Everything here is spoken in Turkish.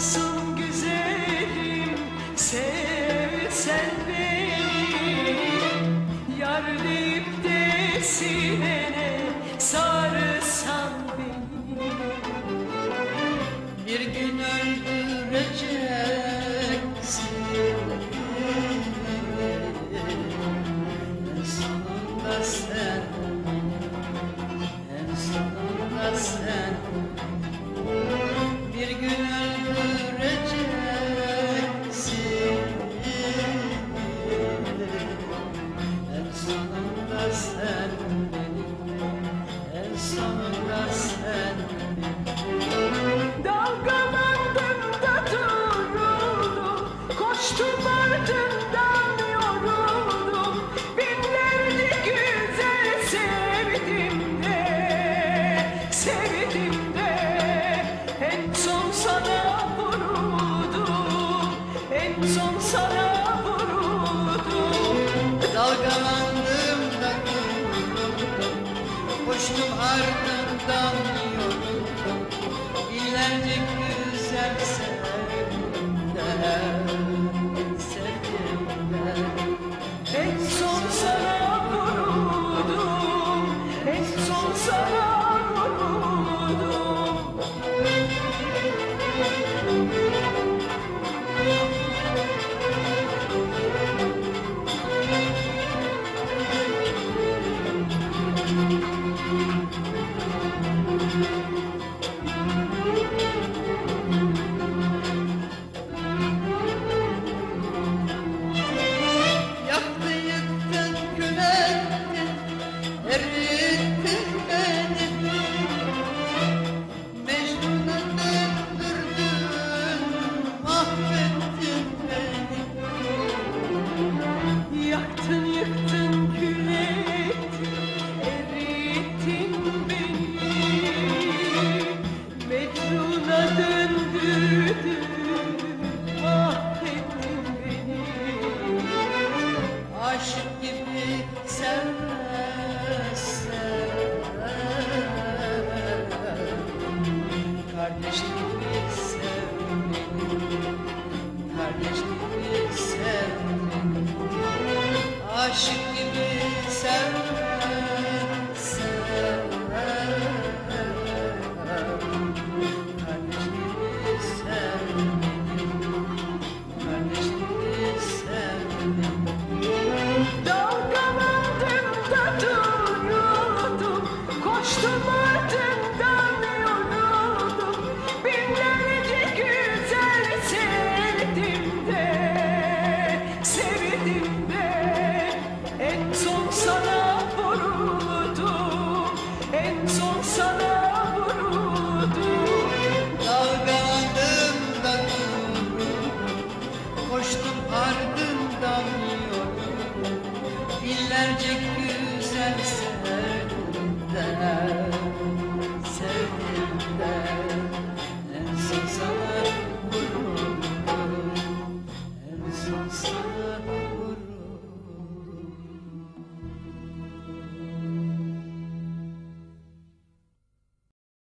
Nasıl güzelim sevsen beni. Yar deyip de beni. Bir gün öldüreceksin En sonunda Koştum ardından yoruldum. Binlerce güzel sevdim de Sevdim de. En son sana vuruldum En son sana vuruldum. Dalgalandım da kırıldım. Koştum ardından Yaktın yıktın kül ettin Kardeş gibi sev beni Kardeş gibi sev beni Aşık ardından yoruldum. Binlerce güzel